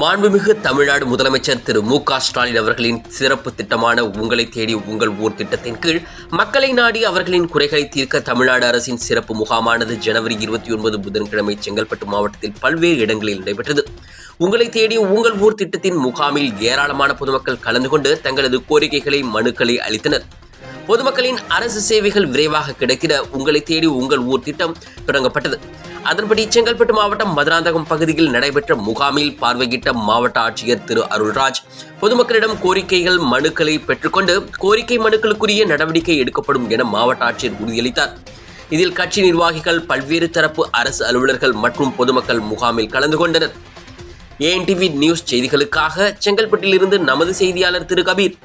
மாண்புமிகு தமிழ்நாடு முதலமைச்சர் திரு மு க ஸ்டாலின் அவர்களின் சிறப்பு திட்டமான உங்களை தேடி உங்கள் ஊர் திட்டத்தின் கீழ் மக்களை நாடி அவர்களின் குறைகளை தீர்க்க தமிழ்நாடு அரசின் சிறப்பு முகாமானது ஜனவரி இருபத்தி ஒன்பது புதன்கிழமை செங்கல்பட்டு மாவட்டத்தில் பல்வேறு இடங்களில் நடைபெற்றது. உங்களை தேடி உங்கள் ஊர் திட்டத்தின் முகாமில் ஏராளமான பொதுமக்கள் கலந்து கொண்டு தங்களது கோரிக்கைகளை மனுக்களை அளித்தனர். பொதுமக்களின் அரசு சேவைகள் விரைவாக கிடைத்திட உங்களை தேடி உங்கள் ஊர் திட்டம் தொடங்கப்பட்டது. அதன்படி செங்கல்பட்டு மாவட்டம் மதுராந்தகம் பகுதியில் நடைபெற்ற முகாமில் பார்வையிட்ட மாவட்ட ஆட்சியர் திரு அருள்ராஜ் பொதுமக்களிடம் கோரிக்கைகள் மனுக்களை பெற்றுக்கொண்டு கோரிக்கை மனுக்களுக்குரிய நடவடிக்கை எடுக்கப்படும் என மாவட்ட ஆட்சியர் உறுதியளித்தார். இதில் கட்சி நிர்வாகிகள் பல்வேறு தரப்பு அரசு அலுவலர்கள் மற்றும் பொதுமக்கள் முகாமில் கலந்து கொண்டனர். ஏஎன்டிவி நியூஸ் செய்திகளுக்காக செங்கல்பட்டிலிருந்து நமது செய்தியாளர் திரு. கபீர்.